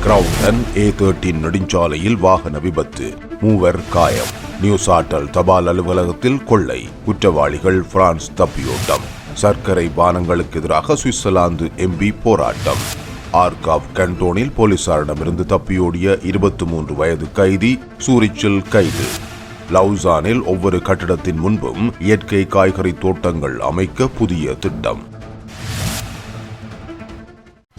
கிரவுண்டன் ஏ thirteen நெடுஞ்சாலையில் வாகன விபத்து. மூவர் காயம். நியூ சாட்டல் தபால் அலுவலகத்தில் கொள்ளை. குற்றவாளிகள் பிரான்ஸ் தப்பியோட்டம். சர்க்கரை பானங்களுக்கு எதிராக சுவிட்சர்லாந்து எம்பி போராட்டம். ஆர்காவ் கண்டோனில் போலீசாரிடமிருந்து தப்பியோடிய இருபத்தி மூன்று வயது கைதி சூரிச்சில் கைது. லவுசானில் ஒவ்வொரு கட்டிடத்தின் முன்பும் இயற்கை காய்கறி தோட்டங்கள் அமைக்க புதிய திட்டம்.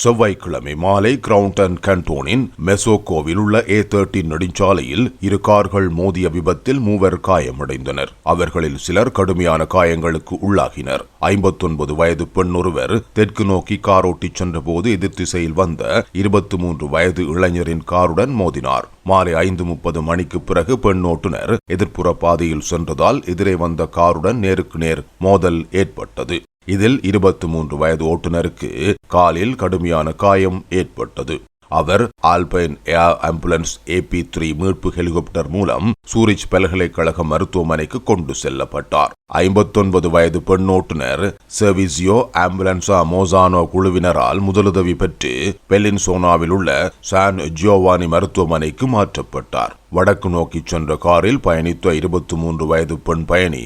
செவ்வாய்க்கிழமை மாலை கிரவுண்டன் கண்டோனின் மெசோகோவில் உள்ள ஏ தேர்ட்டின் நெடுஞ்சாலையில் இரு கார்கள் மோதிய விபத்தில் மூவர் காயமடைந்தனர். அவர்களில் சிலர் கடுமையான காயங்களுக்கு உள்ளாகினர். ஐம்பத்தொன்பது வயது பெண் ஒருவர் தெற்கு நோக்கி காரோட்டிச் சென்றபோது எதிர் திசையில் வந்த இருபத்தி மூன்று வயது இளைஞரின் காருடன் மோதினார். மாலை ஐந்து முப்பது மணிக்கு பிறகு பெண் ஓட்டுநர் எதிர்ப்புற பாதையில் சென்றதால் எதிரே வந்த காருடன் நேருக்கு நேர் மோதல் ஏற்பட்டது. இதில் இருபத்தி மூன்று வயது ஓட்டுநருக்கு காலில் கடுமையான காயம் ஏற்பட்டது. அவர் Alpine air ambulance AB three மீட்பு ஹெலிகாப்டர் மூலம் சூரிச் பல்கலைக்கழக மருத்துவமனைக்கு கொண்டு செல்லப்பட்டார். ஐம்பத்தொன்பது வயது பெண் ஓட்டுநர் செர்விசியோ ஆம்புலன்ஸா மோசானோ குழுவினரால் முதலுதவி பெற்று பெலின்சோனாவில் உள்ள சான் ஜியோவானி மருத்துவமனைக்கு மாற்றப்பட்டார். வடக்கு நோக்கி சென்ற காரில் பயணித்த இருபத்தி மூன்று வயது பெண் பயணி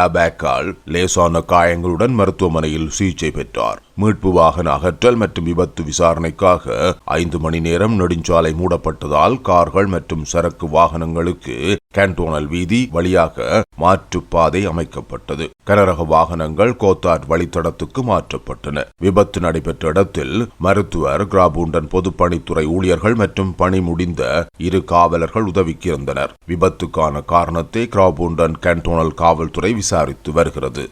ஏபேக்கால் லேசான காயங்களுடன் மருத்துவமனையில் சிகிச்சை பெற்றார். மீட்பு வாகன அகற்றல் மற்றும் விபத்து விசாரணைக்காக ஐந்து மணி நேரம் நெடுஞ்சாலை மூடப்பட்டதால் கார்கள் மற்றும் சரக்கு வாகனங்களுக்கு கேண்டோனல் வீதி வழியாக மாற்றுப்பாதை அமைக்கப்பட்டது கனரக வாகனங்கள் கோத்தாட் வழித்தடத்துக்கு மாற்றப்பட்டன. விபத்து நடைபெற்ற இடத்தில் மருத்துவர் கிராபூண்டன் பொதுப்பணித்துறை ஊழியர்கள் மற்றும் பணி முடிந்த இரு காவலர்கள் உதவிக்கு இருந்தனர் விபத்துக்கான காரணத்தை கிராபூண்டன் கண்டோனல் காவல்துறை விசாரித்து வருகிறது.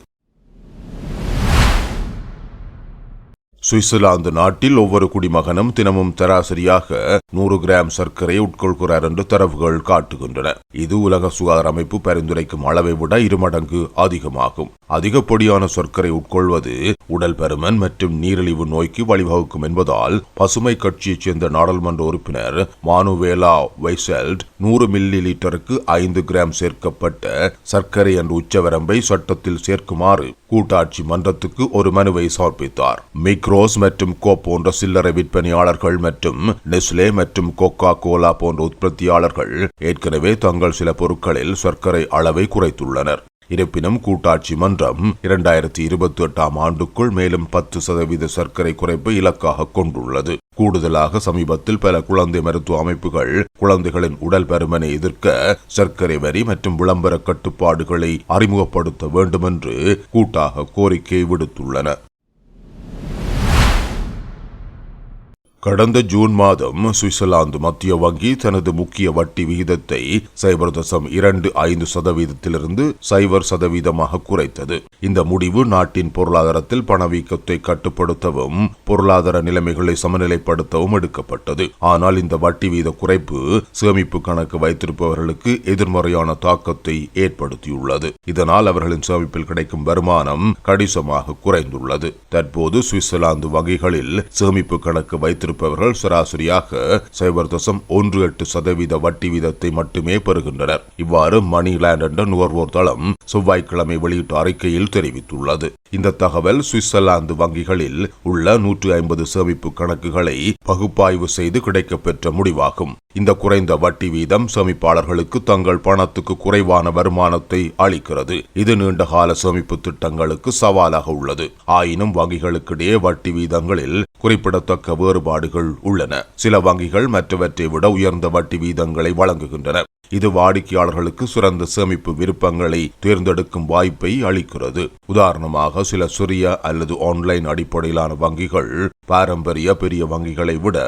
சுவிட்சர்லாந்து நாட்டில் ஒவ்வொரு குடிமகனும் தினமும் சராசரியாக நூறு கிராம் சர்க்கரை உட்கொள்கிறார் என்று தரவுகள் காட்டுகின்றன. இது உலக சுகாதார அமைப்பு பரிந்துரைக்கும் அளவை விட இருமடங்கு அதிகமாகும். அதிகப்படியான சர்க்கரை உட்கொள்வது உடல் பருமன் மற்றும் நீரிழிவு நோய்க்கு வழிவகுக்கும் என்பதால் பசுமை கட்சியைச் சேர்ந்த நாடாளுமன்ற உறுப்பினர் மானுவேலா வைசல்ட் நூறு மில்லி லிட்டருக்கு ஐந்து கிராம் சேர்க்கப்பட்ட சர்க்கரை என்ற உச்சவரம்பை சட்டத்தில் சேர்க்குமாறு கூட்டாட்சி மன்றத்துக்கு ஒரு மனுவை சமர்ப்பித்தார். ரோஸ் மற்றும் கோ போன்ற சில்லறை விற்பனையாளர்கள் மற்றும் நெஸ்லே மற்றும் கொக்கா கோலா போன்ற உற்பத்தியாளர்கள் ஏற்கனவே தங்கள் சில பொருட்களில் சர்க்கரை அளவை குறைத்துள்ளனர். இருப்பினும் கூட்டாட்சி மன்றம் இரண்டாயிரத்தி இருபத்தி எட்டாம் ஆண்டுக்குள் மேலும் பத்து சதவீத சர்க்கரை குறைப்பை இலக்காக கொண்டுள்ளது. கூடுதலாக சமீபத்தில் பல குழந்தை மருத்துவ அமைப்புகள் குழந்தைகளின் உடல் பருமனை எதிர்க்க சர்க்கரை வரி மற்றும் விளம்பர கட்டுப்பாடுகளை அறிமுகப்படுத்த வேண்டுமென்று கூட்டாக கோரிக்கை விடுத்துள்ளன. கடந்த ஜூன் மாதம் சுவிட்சர்லாந்து மத்திய வங்கி தனது முக்கிய வட்டி விகிதத்தை சைபர் தசம் இரண்டு ஐந்து சதவீதத்திலிருந்து சைபர் சதவீதமாக குறைத்தது. இந்த முடிவு நாட்டின் பொருளாதாரத்தில் பணவீக்கத்தை கட்டுப்படுத்தவும் பொருளாதார நிலைமைகளை சமநிலைப்படுத்தவும் எடுக்கப்பட்டது. ஆனால் இந்த வட்டி வீத குறைப்பு சேமிப்பு கணக்கு வைத்திருப்பவர்களுக்கு எதிர்மறையான தாக்கத்தை ஏற்படுத்தியுள்ளது. இதனால் அவர்களின் சேமிப்பில் கிடைக்கும் வருமானம் கணிசமாக குறைந்துள்ளது. தற்போது சுவிட்சர்லாந்து வங்கிகளில் சேமிப்பு கணக்கு வைத்திருப்ப வைத்திருப்பவர்கள் சராசரியாக சைபர் தசம் ஒன்று எட்டு சதவீத வட்டி வீதத்தை மட்டுமே பெறுகின்றனர். இவ்வாறு மணிலேண்ட் என்ற நுகர்வோர் தளம் செவ்வாய்க்கிழமை வெளியிட்ட அறிக்கையில் தெரிவித்துள்ளது. இந்த தகவல் சுவிட்சர்லாந்து வங்கிகளில் உள்ள நூற்று ஐம்பது சேமிப்பு கணக்குகளை பகுப்பாய்வு செய்து கிடைக்கப்பெற்ற முடிவாகும். இந்த குறைந்த வட்டி வீதம் சேமிப்பாளர்களுக்கு தங்கள் பணத்துக்கு குறைவான வருமானத்தை அளிக்கிறது. இது நீண்டகால சேமிப்பு திட்டங்களுக்கு சவாலாக உள்ளது. ஆயினும் வங்கிகளுக்கிடையே வட்டி வீதங்களில் குறிப்பிடத்தக்க வேறுபாடுகள் உள்ளன. சில வங்கிகள் மற்றவற்றை விட உயர்ந்த வட்டி வீதங்களை வழங்குகின்றன. இது வாடிக்கையாளர்களுக்கு சிறந்த சேமிப்பு விருப்பங்களை தேர்ந்தெடுக்கும் வாய்ப்பை அளிக்கிறது. உதாரணமாக சில சிறிய அல்லது ஆன்லைன் அடிப்படையிலான வங்கிகள் பாரம்பரிய பெரிய வங்கிகளை விட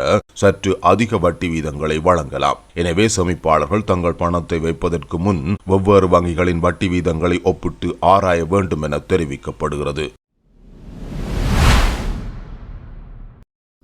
சற்று அதிக வட்டி வீதங்களை வழங்கலாம். எனவே சேமிப்பாளர்கள் தங்கள் பணத்தை வைப்பதற்கு முன் வெவ்வேறு வங்கிகளின் வட்டி வீதங்களை ஒப்பிட்டு ஆராய வேண்டும் என தெரிவிக்கப்படுகிறது.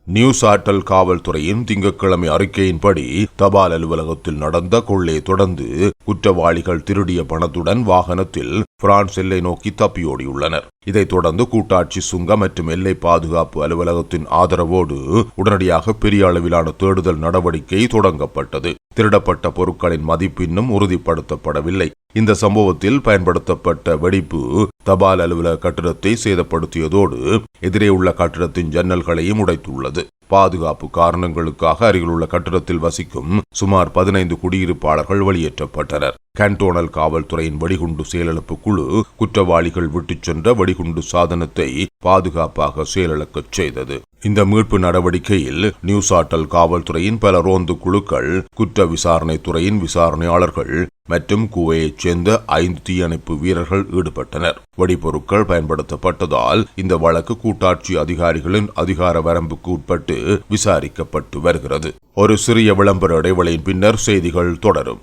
நியூஸ் ஆட்டல் காவல்துறையின் திங்கட்கிழமை அறிக்கையின்படி தபால் அலுவலகத்தில் நடந்த கொள்ளை தொடர்ந்து குற்றவாளிகள் திருடிய பணத்துடன் வாகனத்தில் பிரான்ஸ் எல்லை நோக்கி தப்பியோடியுள்ளனர். இதைத் தொடர்ந்து கூட்டாட்சி சுங்க மற்றும் எல்லை பாதுகாப்பு அலுவலகத்தின் ஆதரவோடு உடனடியாக பெரிய அளவிலான தேடுதல் நடவடிக்கை தொடங்கப்பட்டது. திருடப்பட்ட பொருட்களின் மதிப்பு இன்னும் உறுதிப்படுத்தப்படவில்லை. இந்த சம்பவத்தில் பயன்படுத்தப்பட்ட வெடிப்பு தபால் அலுவலக கட்டிடத்தை சேதப்படுத்தியதோடு எதிரே உள்ள கட்டிடத்தின் ஜன்னல்களையும் உடைத்துள்ளது. பாதுகாப்பு காரணங்களுக்காக அருகிலுள்ள கட்டிடத்தில் வசிக்கும் சுமார் பதினைந்து குடியிருப்பாளர்கள் வெளியேற்றப்பட்டனர். கேன்டோனல் காவல்துறையின் வெடிகுண்டு செயலிழப்பு குழு குற்றவாளிகள் விட்டுச் சென்ற வெடிகுண்டு சாதனத்தை பாதுகாப்பாக செயலிழக்கச் செய்தது. இந்த மீட்பு நடவடிக்கையில் நியூசாட்டல் காவல்துறையின் பல ரோந்து குழுக்கள் குற்ற விசாரணை துறையின் விசாரணையாளர்கள் மற்றும் குவையைச் சேர்ந்த ஐந்து தீயணைப்பு வீரர்கள் ஈடுபட்டனர். வெடிபொருட்கள் பயன்படுத்தப்பட்டதால் இந்த வழக்கு கூட்டாட்சி அதிகாரிகளின் அதிகார வரம்புக்கு உட்பட்டு விசாரிக்கப்பட்டு வருகிறது. ஒரு சிறிய விளம்பர இடைவெளியின் பின்னர் செய்திகள் தொடரும்.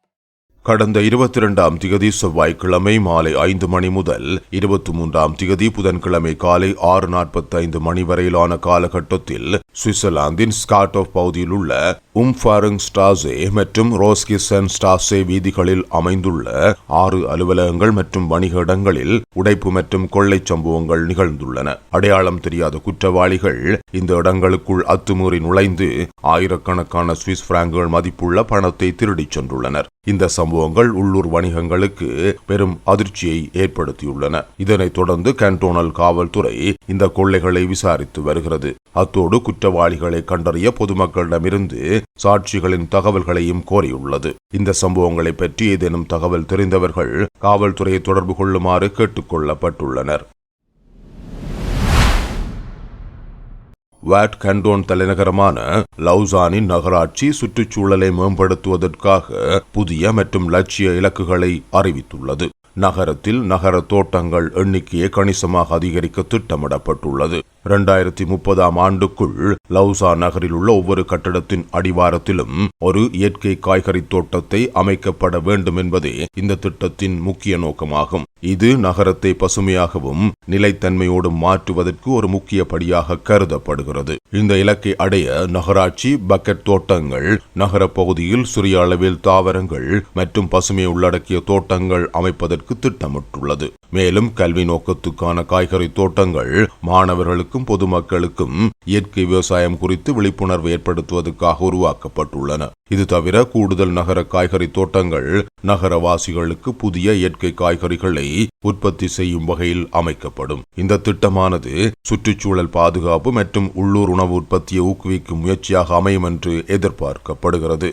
கடந்த இருபத்தி இரண்டாம் திகதி செவ்வாய்க்கிழமை மாலை ஐந்து மணி முதல் இருபத்தி மூன்றாம் திகதி புதன்கிழமை காலை ஆறு நாற்பத்தைந்து மணி வரையிலான காலகட்டத்தில் சுவிட்சர்லாந்தின் ஸ்காட் ஆஃப் பகுதியில் உள்ள உம்ஃபாரங் ஸ்டாசே மற்றும் ரோஸ்கிசன் ஸ்டாசே வீதிகளில் அமைந்துள்ள ஆறு அலுவலகங்கள் மற்றும் வணிக இடங்களில் உடைப்பு மற்றும் கொள்ளை சம்பவங்கள் நிகழ்ந்துள்ளன. அடையாளம் தெரியாத குற்றவாளிகள் இந்த இடங்களுக்குள் அத்துமீறி நுழைந்து ஆயிரக்கணக்கான சுவிஸ் பிராங்குகள் மதிப்புள்ள பணத்தை திருடிச் சென்றுள்ளனர். இந்த சம்பவங்கள் உள்ளூர் வணிகங்களுக்கு பெரும் அதிர்ச்சியை ஏற்படுத்தியுள்ளன. இதனைத் தொடர்ந்து கேன்டோனல் காவல்துறை இந்த கொள்ளைகளை விசாரித்து வருகிறது. அத்தோடு குற்றவாளிகளை கண்டறிய பொதுமக்களிடமிருந்து சாட்சிகளின் தகவல்களையும் கோரியுள்ளது. இந்த சம்பவங்களை பற்றி ஏதேனும் தகவல் தெரிந்தவர்கள் காவல்துறையை தொடர்பு கொள்ளுமாறு கேட்டுக்கொள்ளப்பட்டுள்ளனர் வேட் கண்டோன் தலைநகரமான லவுசானின் நகராட்சி சுற்றுச்சூழலை மேம்படுத்துவதற்காக புதிய மற்றும் லட்சிய இலக்குகளை அறிவித்துள்ளது. நகரத்தில் நகர தோட்டங்கள் எண்ணிக்கையை கணிசமாக அதிகரிக்க திட்டமிடப்பட்டுள்ளது. இரண்டாயிரத்தி முப்பதாம் ஆண்டுக்குள் லவுசா நகரில் உள்ள ஒவ்வொரு கட்டடத்தின் அடிவாரத்திலும் ஒரு இயற்கை காய்கறி தோட்டத்தை அமைக்கப்பட வேண்டும் என்பதே இந்த திட்டத்தின் முக்கிய நோக்கமாகும். இது நகரத்தை பசுமையாகவும் நிலைத்தன்மையோடும் மாற்றுவதற்கு ஒரு முக்கிய படியாக கருதப்படுகிறது. இந்த இலக்கை அடைய நகராட்சி பக்கெட் தோட்டங்கள் நகர பகுதியில் சிறிய அளவில் தாவரங்கள் மற்றும் பசுமை உள்ளடக்கிய தோட்டங்கள் அமைப்பதற்கு திட்டமிட்டுள்ளது. மேலும் கல்வி நோக்கத்துக்கான காய்கறி தோட்டங்கள் மாணவர்களுக்கும் பொதுமக்களுக்கும் இயற்கை விவசாயம் குறித்து விழிப்புணர்வு ஏற்படுத்துவதற்காக உருவாக்கப்பட்டுள்ளன. இது தவிர கூடுதல் நகர காய்கறி தோட்டங்கள் நகரவாசிகளுக்கு புதிய இயற்கை காய்கறிகளை உற்பத்தி செய்யும் வகையில் அமைக்கப்படும். இந்த திட்டமானது சுற்றுச்சூழல் பாதுகாப்பு மற்றும் உள்ளூர் உணவு உற்பத்தியை ஊக்குவிக்கும் முயற்சியாக அமையும் என்று எதிர்பார்க்கப்படுகிறது.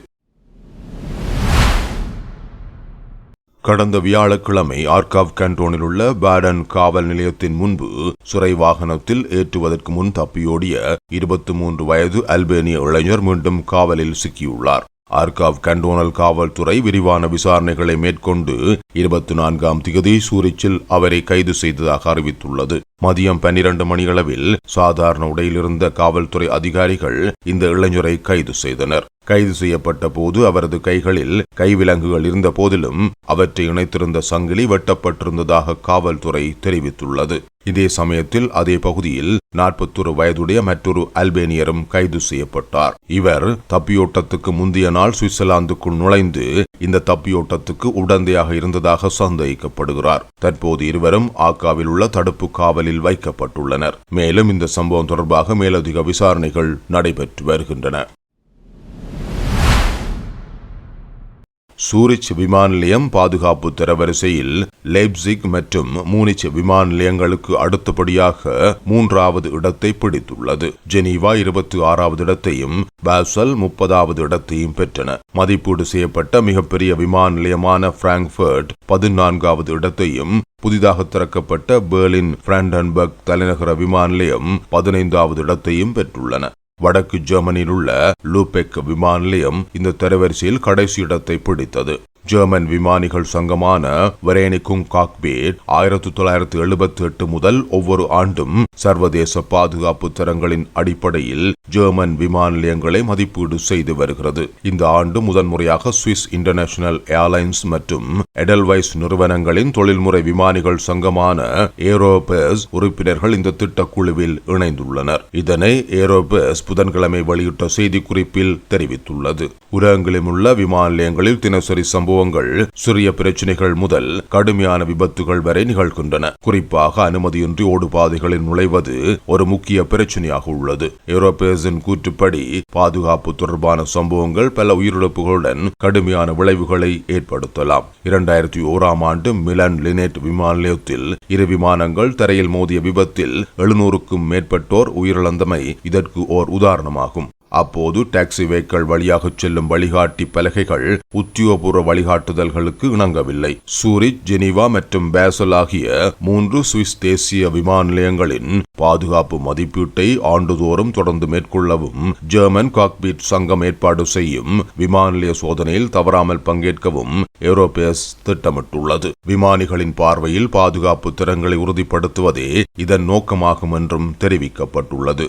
கடந்த வியாழக்கிழமை ஆர்காவ் கண்டோனில் உள்ள பேடன் காவல் நிலையத்தின் முன்பு சுரை வாகனத்தில் ஏற்றுவதற்கு முன் தப்பியோடிய இருபத்தி மூன்று வயது அல்பேனிய இளைஞர் மீண்டும் காவலில் சிக்கியுள்ளார். ஆர்காவ் கண்டோனல் காவல்துறை விரிவான விசாரணைகளை மேற்கொண்டு இருபத்தி நான்காம் திகதி சூரிச்சில் அவரை கைது செய்ததாக அறிவித்துள்ளது. மதியம் பன்னிரண்டு மணியளவில் சாதாரண உடையில் இருந்த காவல்துறை அதிகாரிகள் இந்த இளைஞரை கைது செய்தனர். கைது செய்யப்பட்ட போது அவரது கைகளில் கைவிலங்குகள் இருந்த போதிலும் அவற்றை இணைத்திருந்த சங்கிலி வெட்டப்பட்டிருந்ததாக காவல்துறை தெரிவித்துள்ளது. இதே சமயத்தில் அதே பகுதியில் நாற்பத்தொரு வயதுடைய மற்றொரு அல்பேனியரும் கைது செய்யப்பட்டார். இவர் தப்பியோட்டத்துக்கு முந்தைய நாள் சுவிட்சர்லாந்துக்குள் நுழைந்து இந்த தப்பியோட்டத்துக்கு உடந்தையாக இருந்ததாக சந்தேகிக்கப்படுகிறார் தற்போது இருவரும் ஆக்காவில் உள்ள தடுப்பு காவலில் வைக்கப்பட்டுள்ளனர். மேலும் இந்த சம்பவம் தொடர்பாக மேலதிக விசாரணைகள் நடைபெற்று வருகின்றன. சூரிச் விமான நிலையம் பாதுகாப்பு தரவரிசையில் லைப்சிக் மற்றும் மூனிச் விமான நிலையங்களுக்கு அடுத்தபடியாக மூன்றாவது இடத்தை பிடித்துள்ளது. ஜெனீவா இருபத்தி ஆறாவது இடத்தையும் பாசல் முப்பதாவது இடத்தையும் பெற்றன. மதிப்பீடு செய்யப்பட்ட மிகப்பெரிய விமான நிலையமான பிராங்க்ஃபர்ட் பதினான்காவது இடத்தையும் புதிதாக திறக்கப்பட்ட பெர்லின் பிராண்டன்பர்க் தலைநகர விமான நிலையம் பதினைந்தாவது இடத்தையும் பெற்றுள்ளன. வடக்கு ஜெர்மனியில் உள்ள லூபெக் விமான நிலையம் இந்த தரவரிசையில் கடைசி இடத்தை பிடித்தது. ஜெர்மன் விமானிகள் சங்கமான வரேனிக்கும் காக்பேட் ஆயிரத்தி தொள்ளாயிரத்தி எழுபத்தி எட்டு முதல் ஒவ்வொரு ஆண்டும் சர்வதேச பாதுகாப்பு தரங்களின் அடிப்படையில் ஜெர்மன் விமான நிலையங்களை மதிப்பீடு செய்து வருகிறது. இந்த ஆண்டு முதன்முறையாக சுவிஸ் இன்டர்நேஷனல் ஏர்லைன்ஸ் மற்றும் எடல்வைஸ் நிறுவனங்களின் தொழில்முறை விமானிகள் சங்கமான ஏரோபேஸ் உறுப்பினர்கள் இந்த திட்டக்குழுவில் இணைந்துள்ளனர். இதனை ஏரோபேஸ் புதன்கிழமை வெளியிட்ட செய்திக்குறிப்பில் தெரிவித்துள்ளது. உலகங்களிலும் உள்ள விமான நிலையங்களில் தினசரி சம்பவங்கள் சிறிய பிரச்சினைகள் முதல் கடுமையான விபத்துகள் வரை நிகழ்கின்றன. குறிப்பாக அனுமதியின்றி ஓடுபாதைகளில் நுழைவது ஒரு முக்கிய பிரச்சனையாக உள்ளது. ஏரோபேஸின் கூற்றுப்படி பாதுகாப்பு தொடர்பான சம்பவங்கள் பல உயிரிழப்புகளுடன் கடுமையான விளைவுகளை ஏற்படுத்தலாம். இரண்டாயிரத்தி ஓராம் ஆண்டு மிலன் லினேட் விமான நிலையத்தில் இரு விமானங்கள் தரையில் மோதிய விபத்தில் எழுநூறுக்கும் மேற்பட்டோர் உயிரிழந்தமை இதற்கு ஓர் உதாரணமாகும். அப்போது டாக்ஸி வெஹிக்கிள் வழியாக செல்லும் வழிகாட்டி பலகைகள் உத்தியோகபூர்வ வழிகாட்டுதல்களுக்கு இணங்கவில்லை. சூரிச் ஜெனீவா மற்றும் பேசல் ஆகிய மூன்று சுவிஸ் தேசிய விமான நிலையங்களின் பாதுகாப்பு மதிப்பீட்டை ஆண்டுதோறும் தொடர்ந்து மேற்கொள்ளவும் ஜெர்மன் காக்பீட் சங்கம் ஏற்பாடு செய்யும் விமான நிலைய சோதனையில் தவறாமல் பங்கேற்கவும் ஏரோபேஸ் திட்டமிட்டுள்ளது. விமானிகளின் பார்வையில் பாதுகாப்பு திறன்களை உறுதிப்படுத்துவதே இதன் நோக்கமாகும் என்றும் தெரிவிக்கப்பட்டுள்ளது.